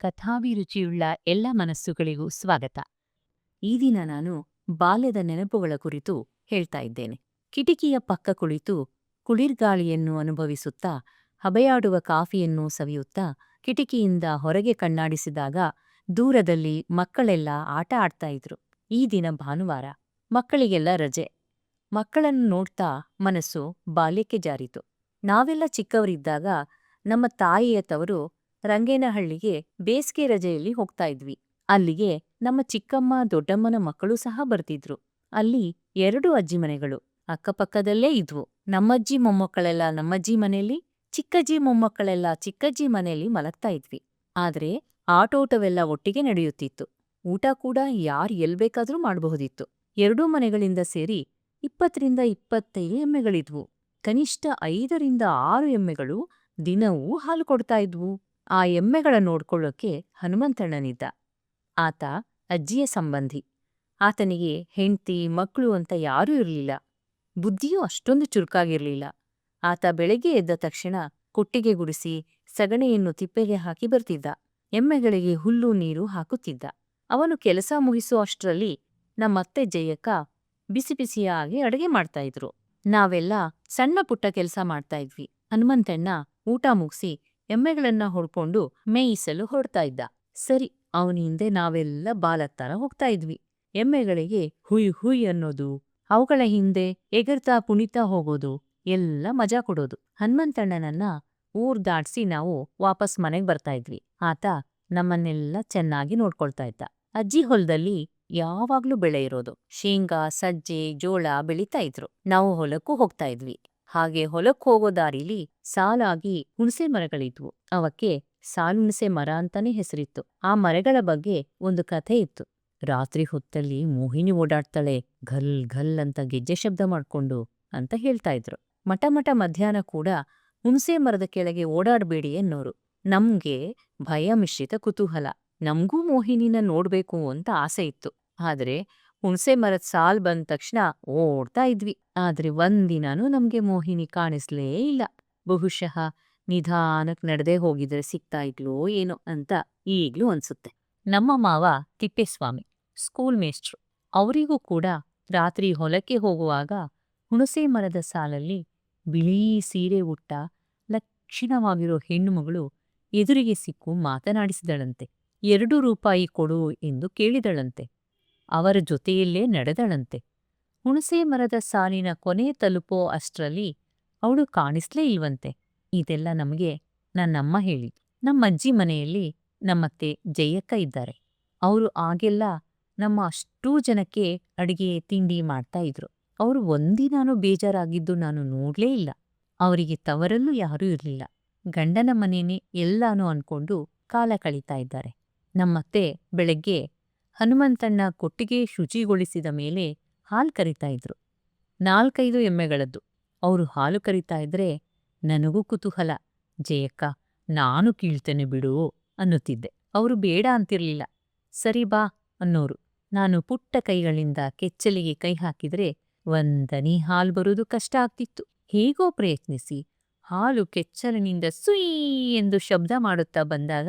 ಕಥಾಭಿರುಚಿಯುಳ್ಳ ಎಲ್ಲ ಮನಸ್ಸುಗಳಿಗೂ ಸ್ವಾಗತ. ಈ ದಿನ ನಾನು ಬಾಲ್ಯದ ನೆನಪುಗಳ ಕುರಿತು ಹೇಳ್ತಾ ಇದ್ದೇನೆ. ಕಿಟಿಕಿಯ ಪಕ್ಕ ಕುಳಿತು ಕುಳಿರ್ಗಾಳಿಯನ್ನು ಅನುಭವಿಸುತ್ತಾ, ಹಬೆಯಾಡುವ ಕಾಫಿಯನ್ನು ಸವಿಯುತ್ತಾ, ಕಿಟಿಕಿಯಿಂದ ಹೊರಗೆ ಕಣ್ಣಾಡಿಸಿದಾಗ ದೂರದಲ್ಲಿ ಮಕ್ಕಳೆಲ್ಲ ಆಟ ಆಡ್ತಾ ಇದ್ರು. ಈ ದಿನ ಭಾನುವಾರ ಮಕ್ಕಳಿಗೆಲ್ಲ ರಜೆ. ಮಕ್ಕಳನ್ನು ನೋಡ್ತಾ ಮನಸ್ಸು ಬಾಲ್ಯಕ್ಕೆ ಜಾರಿತು. ನಾವೆಲ್ಲ ಚಿಕ್ಕವರಿದ್ದಾಗ ನಮ್ಮ ತಾಯಿಯ ತವರು ರಂಗೇನಹಳ್ಳಿಗೆ ಬೇಸಿಗೆ ರಜೆಯಲ್ಲಿ ಹೋಗ್ತಾ ಇದ್ವಿ. ಅಲ್ಲಿಗೆ ನಮ್ಮ ಚಿಕ್ಕಮ್ಮ, ದೊಡ್ಡಮ್ಮನ ಮಕ್ಕಳು ಸಹ ಬರ್ತಿದ್ರು. ಅಲ್ಲಿ ಎರಡು ಅಜ್ಜಿ ಮನೆಗಳು. ಅಕ್ಕಪಕ್ಕದಲ್ಲೇ ಇದ್ವು. ನಮ್ಮಜ್ಜಿ ಮೊಮ್ಮಕ್ಕಳೆಲ್ಲ ನಮ್ಮಜ್ಜಿ ಮನೆಯಲ್ಲಿ, ಚಿಕ್ಕಜ್ಜಿ ಮೊಮ್ಮಕ್ಕಳೆಲ್ಲ ಚಿಕ್ಕಜ್ಜಿ ಮನೆಯಲ್ಲಿ ಮಲಗ್ತಾ ಇದ್ವಿ. ಆದ್ರೆ ಆಟೋಟವೆಲ್ಲ ಒಟ್ಟಿಗೆ ನಡೆಯುತ್ತಿತ್ತು. ಊಟ ಕೂಡ ಯಾರ್ ಎಲ್ ಬೇಕಾದರೂ ಮಾಡಬಹುದಿತ್ತು. ಎರಡೂ ಮನೆಗಳಿಂದ ಸೇರಿ ಇಪ್ಪತ್ತರಿಂದ ಇಪ್ಪತ್ತೈದು ಎಮ್ಮೆಗಳಿದ್ವು. ಕನಿಷ್ಠ ಐದರಿಂದ ಆರು ಎಮ್ಮೆಗಳು ದಿನವೂ ಹಾಲು ಕೊಡ್ತಾ ಇದ್ವು. ಆ ಎಮ್ಮೆಗಳ ನೋಡ್ಕೊಳ್ಳೋಕೆ ಹನುಮಂತಣ್ಣನಿದ್ದ. ಆತ ಅಜ್ಜಿಯ ಸಂಬಂಧಿ. ಆತನಿಗೆ ಹೆಂಡ್ತಿ ಮಕ್ಕಳು ಅಂತ ಯಾರೂ ಇರಲಿಲ್ಲ. ಬುದ್ಧಿಯೂ ಅಷ್ಟೊಂದು ಚುರುಕಾಗಿರ್ಲಿಲ್ಲ. ಆತ ಬೆಳಗ್ಗೆ ಎದ್ದ ತಕ್ಷಣ ಕೊಟ್ಟಿಗೆ ಗುಡಿಸಿ ಸಗಣಿಯನ್ನು ತಿಪ್ಪೆಗೆ ಹಾಕಿ ಬರ್ತಿದ್ದ. ಎಮ್ಮೆಗಳಿಗೆ ಹುಲ್ಲು, ನೀರು ಹಾಕುತ್ತಿದ್ದ. ಅವನು ಕೆಲಸ ಮುಗಿಸೋ ಅಷ್ಟರಲ್ಲಿ ನಮ್ಮತ್ತೆ ಜಯಕ್ಕ ಬಿಸಿ ಬಿಸಿಯಾಗಿ ಅಡುಗೆ ಮಾಡ್ತಾ ಇದ್ರು. ನಾವೆಲ್ಲ ಸಣ್ಣ ಪುಟ್ಟ ಕೆಲಸ ಮಾಡ್ತಾ ಇದ್ವಿ. ಹನುಮಂತಣ್ಣ ಊಟ ಮುಗಿಸಿ ಎಮ್ಮೆಗಳನ್ನ ಹೊಡ್ಕೊಂಡು ಮೇಯಿಸಲು ಹೊಡ್ತಾ ಇದ್ದ. ಸರಿ, ಅವನ ಹಿಂದೆ ನಾವೆಲ್ಲ ಬಾಲತ್ತರ ಹೋಗ್ತಾ ಇದ್ವಿ. ಎಮ್ಮೆಗಳಿಗೆ ಹುಯ್ ಹುಯ್ ಅನ್ನೋದು, ಅವುಗಳ ಹಿಂದೆ ಎಗರ್ತಾ ಕುಣಿತಾ ಹೋಗೋದು, ಎಲ್ಲ ಮಜಾ ಕೊಡೋದು. ಹನುಮಂತಣ್ಣನನ್ನ ಊರ್ ದಾಟ್ಸಿ ನಾವು ವಾಪಸ್ ಮನೆಗ್ ಬರ್ತಾ ಇದ್ವಿ. ಆತ ನಮ್ಮನ್ನೆಲ್ಲ ಚೆನ್ನಾಗಿ ನೋಡ್ಕೊಳ್ತಾ ಇದ್ದ. ಅಜ್ಜಿ ಹೊಲದಲ್ಲಿ ಯಾವಾಗ್ಲೂ ಬೆಳೆ ಇರೋದು. ಶೇಂಗಾ, ಸಜ್ಜೆ, ಜೋಳ ಬೆಳೀತಾ ಇದ್ರು. ನಾವು ಹೊಲಕ್ಕೂ ಹೋಗ್ತಾ ಇದ್ವಿ. ಹಾಗೆ ಹೊಲಕ್ ಹೋಗೋ ದಾರಿಲಿ ಸಾಲಾಗಿ ಹುಣಸೆ ಮರಗಳಿದ್ವು. ಅವಕ್ಕೆ ಸಾಲುಣಸೆ ಮರ ಅಂತಾನೆ ಹೆಸರಿತ್ತು. ಆ ಮರಗಳ ಬಗ್ಗೆ ಒಂದು ಕಥೆ ಇತ್ತು. ರಾತ್ರಿ ಹೊತ್ತಲ್ಲಿ ಮೋಹಿನಿ ಓಡಾಡ್ತಾಳೆ, ಘಲ್ ಘಲ್ ಅಂತ ಗೆಜ್ಜೆ ಶಬ್ದ ಮಾಡ್ಕೊಂಡು ಅಂತ ಹೇಳ್ತಾ ಇದ್ರು. ಮಠ ಮಧ್ಯಾಹ್ನ ಕೂಡ ಹುಣಸೆ ಮರದ ಕೆಳಗೆ ಓಡಾಡ್ಬೇಡಿ ಅನ್ನೋರು ನಮ್ಗೆ ಭಯ ಮಿಶ್ರಿತ ಕುತೂಹಲ. ನಮ್ಗೂ ಮೋಹಿನಿನ ನೋಡ್ಬೇಕು ಅಂತ ಆಸೆ ಇತ್ತು. ಆದ್ರೆ ಹುಣಸೆ ಮರದ ಸಾಲ್ ಬಂದ ತಕ್ಷಣ ಓಡ್ತಾ ಇದ್ವಿ. ಆದ್ರೆ ಒಂದಿನಾನೂ ನಮ್ಗೆ ಮೋಹಿನಿ ಕಾಣಿಸ್ಲೇ ಇಲ್ಲ. ಬಹುಶಃ ನಿಧಾನಕ್ಕೆ ನಡೆದೇ ಹೋಗಿದ್ರೆ ಸಿಗ್ತಾ ಇದ್ಲೋ ಏನೋ ಅಂತ ಈಗ್ಲೂ ಅನ್ಸುತ್ತೆ. ನಮ್ಮ ಮಾವ ತಿಪ್ಪೇಸ್ವಾಮಿ, ಸ್ಕೂಲ್ ಮೇಸ್ಟ್ರು ಅವರಿಗೂ ಕೂಡ ರಾತ್ರಿ ಹೊಲಕ್ಕೆ ಹೋಗುವಾಗ ಹುಣಸೆ ಮರದ ಸಾಲಲ್ಲಿ ಬಿಳಿ ಸೀರೆ ಉಟ್ಟ ಲಕ್ಷಣವಾಗಿರೋ ಹೆಣ್ಣುಮಗಳು ಎದುರಿಗೆ ಸಿಕ್ಕು ಮಾತನಾಡಿಸಿದಳಂತೆ. ಎರಡು ರೂಪಾಯಿ ಕೊಡು ಎಂದು ಕೇಳಿದಳಂತೆ. ಅವರ ಜೊತೆಯಲ್ಲೇ ನಡೆದಳಂತೆ. ಹುಣಸೆ ಮರದ ಸಾಲಿನ ಕೊನೆ ತಲುಪೋ ಅಷ್ಟ್ರಲ್ಲಿ ಅವಳು ಕಾಣಿಸ್ಲೇ ಇಲ್ವಂತೆ. ಇದೆಲ್ಲ ನಮಗೆ ನನ್ನಮ್ಮ ಹೇಳಿ ನಮ್ಮಜ್ಜಿ ಮನೆಯಲ್ಲಿ ನಮ್ಮತ್ತೆ ಜಯಕ್ಕ ಇದ್ದಾರೆ. ಅವರು ಆಗೆಲ್ಲ ನಮ್ಮ ಅಷ್ಟೂ ಜನಕ್ಕೆ ಅಡಿಗೆ, ತಿಂಡಿ ಮಾಡ್ತಾ ಇದ್ರು. ಅವರು ಒಂದಿನಾನೂ ಬೇಜಾರಾಗಿದ್ದು ನಾನು ನೋಡ್ಲೇ ಇಲ್ಲ. ಅವರಿಗೆ ತವರಲ್ಲೂ ಯಾರೂ ಇರಲಿಲ್ಲ. ಗಂಡನ ಮನೇನೆ ಎಲ್ಲಾನು ಅನ್ಕೊಂಡು ಕಾಲ ಕಳೀತಾ ಇದ್ದಾರೆ. ನಮ್ಮತ್ತೆ ಬೆಳಗ್ಗೆ ಹನುಮಂತಣ್ಣ ಕೊಟ್ಟಿಗೆ ಶುಚಿಗೊಳಿಸಿದ ಮೇಲೆ ಹಾಲು ಕರಿತಾ ಇದ್ರು. ನಾಲ್ಕೈದು ಎಮ್ಮೆಗಳದ್ದು. ಅವರು ಹಾಲು ಕರಿತಾ ಇದ್ರೆ ನನಗೂ ಕುತೂಹಲ. ಜಯಕ್ಕ, ನಾನು ಕೀಳ್ತೇನೆ ಬಿಡು ಅನ್ನುತ್ತಿದ್ದೆ. ಅವರು ಬೇಡ ಅಂತಿರ್ಲಿಲ್ಲ. ಸರಿ ಬಾ ಅನ್ನೋರು. ನಾನು ಪುಟ್ಟ ಕೈಗಳಿಂದ ಕೆಚ್ಚಲಿಗೆ ಕೈ ಹಾಕಿದರೆ ಒಂದನಿ ಹಾಲು ಬರುವುದು ಕಷ್ಟ ಆಗ್ತಿತ್ತು. ಹೇಗೋ ಪ್ರಯತ್ನಿಸಿ ಹಾಲು ಕೆಚ್ಚಲಿನಿಂದ ಸುಯ್ ಎಂದು ಶಬ್ದ ಮಾಡುತ್ತಾ ಬಂದಾಗ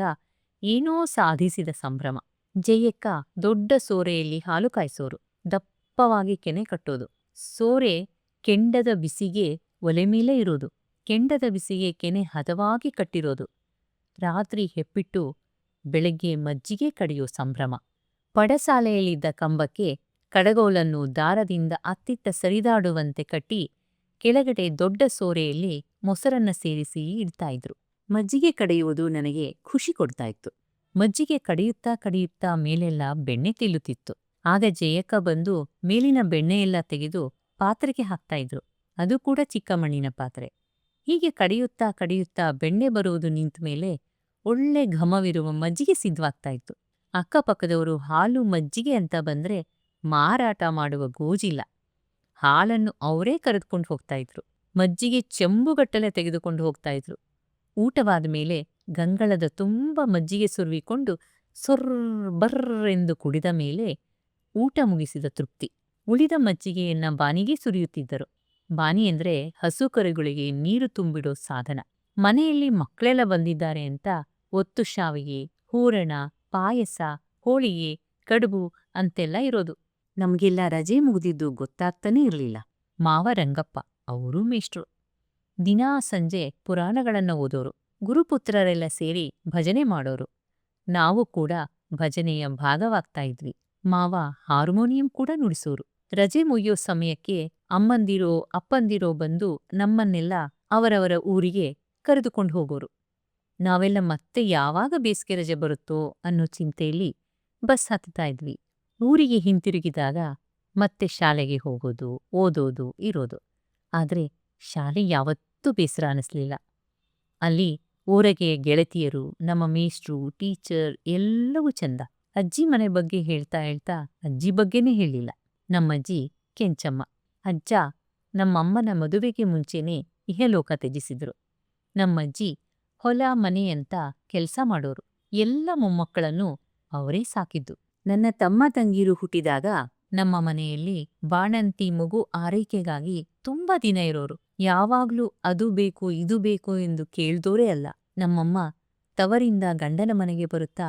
ಏನೋ ಸಾಧಿಸಿದ ಸಂಭ್ರಮ. ಜಯಕ್ಕ ದೊಡ್ಡ ಸೋರೆಯಲ್ಲಿ ಹಾಲು ಕಾಯಿಸೋರು. ದಪ್ಪವಾಗಿ ಕೆನೆ ಕಟ್ಟೋದು. ಸೋರೆ ಕೆಂಡದ ಬಿಸಿಗೆ ಒಲೆ ಮೇಲೆ ಇರೋದು. ಕೆಂಡದ ಬಿಸಿಗೆ ಕೆನೆ ಹದವಾಗಿ ಕಟ್ಟಿರೋದು. ರಾತ್ರಿ ಹೆಪ್ಪಿಟ್ಟು ಬೆಳಗ್ಗೆ ಮಜ್ಜಿಗೆ ಕಡಿಯೋ ಸಂಭ್ರಮ. ಪಡಸಾಲೆಯಲ್ಲಿದ್ದ ಕಂಬಕ್ಕೆ ಕಡಗೋಲನ್ನು ದಾರದಿಂದ ಅತ್ತಿತ್ತ ಸರಿದಾಡುವಂತೆ ಕಟ್ಟಿ ಕೆಳಗಡೆ ದೊಡ್ಡ ಸೋರೆಯಲ್ಲಿ ಮೊಸರನ್ನ ಸೇರಿಸಿ ಇಡ್ತಾ ಇದ್ರು. ಮಜ್ಜಿಗೆ ಕಡೆಯುವುದು ನನಗೆ ಖುಷಿ ಕೊಡ್ತಾ ಇತ್ತು ಮಜ್ಜಿಗೆ ಕಡಿಯುತ್ತಾ ಕಡಿಯುತ್ತಾ ಮೇಲೆಲ್ಲ ಬೆಣ್ಣೆ ತಿಲ್ಲುತ್ತಿತ್ತು. ಆಗ ಜಯಕ್ಕ ಬಂದು ಮೇಲಿನ ಬೆಣ್ಣೆಯೆಲ್ಲ ತೆಗೆದು ಪಾತ್ರೆಗೆ ಹಾಕ್ತಾ ಇದ್ರು. ಅದು ಕೂಡ ಚಿಕ್ಕ ಮಣ್ಣಿನ ಪಾತ್ರೆ. ಹೀಗೆ ಕಡಿಯುತ್ತಾ ಕಡಿಯುತ್ತಾ ಬೆಣ್ಣೆ ಬರುವುದು ನಿಂತ ಮೇಲೆ ಒಳ್ಳೆ ಘಮವಿರುವ ಮಜ್ಜಿಗೆ ಸಿದ್ಧವಾಗ್ತಾ ಇತ್ತು. ಅಕ್ಕಪಕ್ಕದವರು ಹಾಲು ಮಜ್ಜಿಗೆ ಅಂತ ಬಂದ್ರೆ ಮಾರಾಟ ಮಾಡುವ ಗೋಜಿಲ್ಲ. ಹಾಲನ್ನು ಅವರೇ ಕರೆದುಕೊಂಡು ಹೋಗ್ತಾ ಇದ್ರು. ಮಜ್ಜಿಗೆ ಚೆಂಬುಗಟ್ಟಲೆ ತೆಗೆದುಕೊಂಡು ಹೋಗ್ತಾ ಇದ್ರು. ಊಟವಾದ ಮೇಲೆ ಗಂಗಳದ ತುಂಬ ಮಜ್ಜಿಗೆ ಸುರುವಿಕೊಂಡು ಸೊರ್ರ್ ಎಂದು ಕುಡಿದ ಮೇಲೆ ಊಟ ಮುಗಿಸಿದ ತೃಪ್ತಿ. ಉಳಿದ ಮಜ್ಜಿಗೆಯನ್ನ ಬಾನಿಗೆ ಸುರಿಯುತ್ತಿದ್ದರು. ಬಾನಿ ಅಂದ್ರೆ ಹಸು ಕರುಗಳಿಗೆ ನೀರು ತುಂಬಿಡೋ ಸಾಧನ. ಮನೆಯಲ್ಲಿ ಮಕ್ಕಳೆಲ್ಲ ಬಂದಿದ್ದಾರೆ ಅಂತ ಒತ್ತು ಶಾವಿಗೆ ಹೂರಣ ಪಾಯಸ ಹೋಳಿಗೆ ಕಡುಬು ಅಂತೆಲ್ಲ ಇರೋದು. ನಮಗೆಲ್ಲ ರಜೆ ಮುಗಿದಿದ್ದು ಗೊತ್ತಾಗ್ತಾನೇ ಇರಲಿಲ್ಲ. ಮಾವ ರಂಗಪ್ಪ ಅವರೂ ಮೇಷ್ಟ್ರು. ದಿನಾ ಸಂಜೆ ಪುರಾಣಗಳನ್ನು ಓದೋರು. ಗುರುಪುತ್ರರೆಲ್ಲ ಸೇರಿ ಭಜನೆ ಮಾಡೋರು. ನಾವು ಕೂಡ ಭಜನೆಯ ಭಾಗವಾಗ್ತಾ ಇದ್ವಿ. ಮಾವ ಹಾರ್ಮೋನಿಯಂ ಕೂಡ ನುಡಿಸೋರು. ರಜೆ ಮುಗಿಯೋ ಸಮಯಕ್ಕೆ ಅಮ್ಮಂದಿರೋ, ಅಪ್ಪಂದಿರೋ ಬಂದು ನಮ್ಮನ್ನೆಲ್ಲ ಅವರವರ ಊರಿಗೆ ಕರೆದುಕೊಂಡು ಹೋಗೋರು. ನಾವೆಲ್ಲ ಮತ್ತೆ ಯಾವಾಗ ಬೇಸಿಗೆ ರಜೆ ಬರುತ್ತೋ ಅನ್ನೋ ಚಿಂತೆಯಲ್ಲಿ ಬಸ್ ಹತ್ತುತ್ತಾ ಇದ್ವಿ. ಊರಿಗೆ ಹಿಂತಿರುಗಿದಾಗ ಮತ್ತೆ ಶಾಲೆಗೆ ಹೋಗೋದು, ಓದೋದು, ಇರೋದು. ಆದರೆ ಶಾಲೆ ಯಾವತ್ತೂ ಬೇಸರ ಅನ್ನಿಸ್ಲಿಲ್ಲ ಅಲ್ಲಿ ಊರಗೆ ಗೆಳತಿಯರು, ನಮ್ಮ ಮೇಷ್ಟ್ರು, ಟೀಚರ್ ಎಲ್ಲವೂ ಚಂದ. ಅಜ್ಜಿ ಮನೆ ಬಗ್ಗೆ ಹೇಳ್ತಾ ಹೇಳ್ತಾ ಅಜ್ಜಿ ಬಗ್ಗೆನೇ ಹೇಳಿಲ್ಲ. ನಮ್ಮಜ್ಜಿ ಕೆಂಚಮ್ಮ ಅಜ್ಜ ನಮ್ಮಮ್ಮನ ಮದುವೆಗೆ ಮುಂಚೆನೇ ಇಹಲೋಕ ತ್ಯಜಿಸಿದ್ರು. ನಮ್ಮಜ್ಜಿ ಹೊಲ ಮನೆ ಅಂತ ಕೆಲಸ ಮಾಡೋರು. ಎಲ್ಲ ಮೊಮ್ಮಕ್ಕಳನ್ನು ಅವರೇ ಸಾಕಿದ್ದು. ನನ್ನ ತಮ್ಮ ತಂಗೀರು ಹುಟ್ಟಿದಾಗ ನಮ್ಮ ಮನೆಯಲ್ಲಿ ಬಾಣಂತಿ ಮಗು ಆರೈಕೆಗಾಗಿ ತುಂಬಾ ದಿನ ಇರೋರು. ಯಾವಾಗ್ಲೂ ಅದು ಬೇಕು ಇದು ಬೇಕು ಎಂದು ಕೇಳ್ದೋರೇ ಅಲ್ಲ. ನಮ್ಮಮ್ಮ ತವರಿಂದ ಗಂಡನ ಮನೆಗೆ ಬರುತ್ತಾ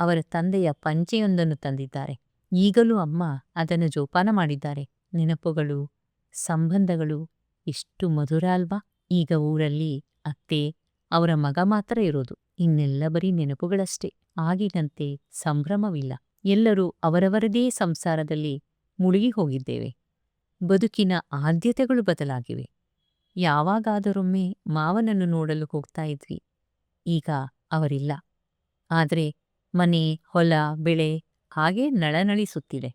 ಅವರ ತಂದೆಯ ಪಂಚೆಯೊಂದನ್ನು ತಂದಿದ್ದಾರೆ. ಈಗಲೂ ಅಮ್ಮ ಅದನ್ನು ಜೋಪಾನ ಮಾಡಿದ್ದಾರೆ. ನೆನಪುಗಳು, ಸಂಬಂಧಗಳು ಎಷ್ಟು ಮಧುರ ಅಲ್ವಾ? ಈಗ ಊರಲ್ಲಿ ಅತ್ತೆ, ಅವರ ಮಗ ಮಾತ್ರ ಇರೋದು. ಇನ್ನೆಲ್ಲ ಬರೀ ನೆನಪುಗಳಷ್ಟೇ. ಆಗಿನಂತೆ ಸಂಭ್ರಮವಿಲ್ಲ. ಎಲ್ಲರೂ ಅವರವರದೇ ಸಂಸಾರದಲ್ಲಿ ಮುಳುಗಿ ಹೋಗಿದ್ದೇವೆ. ಬದುಕಿನ ಆದ್ಯತೆಗಳು ಬದಲಾಗಿವೆ. ಯಾವಾಗಾದರೊಮ್ಮೆ ಮಾವನನ್ನು ನೋಡಲು ಹೋಗ್ತಾ ಇದ್ವಿ. ಈಗ ಅವರಿಲ್ಲ. ಆದರೆ ಮನೆ, ಹೊಲ, ಬೆಳೆ ಹಾಗೇ ನಳನಳಿಸುತ್ತಿದೆ.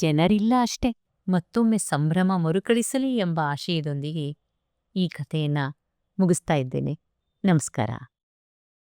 ಜನರಿಲ್ಲ ಅಷ್ಟೆ. ಮತ್ತೊಮ್ಮೆ ಸಂಭ್ರಮ ಮರುಕಳಿಸಲಿ ಎಂಬ ಆಶಯದೊಂದಿಗೆ ಈ ಕಥೆಯನ್ನು ಮುಗಿಸ್ತಾ ಇದ್ದೇನೆ. ನಮಸ್ಕಾರ.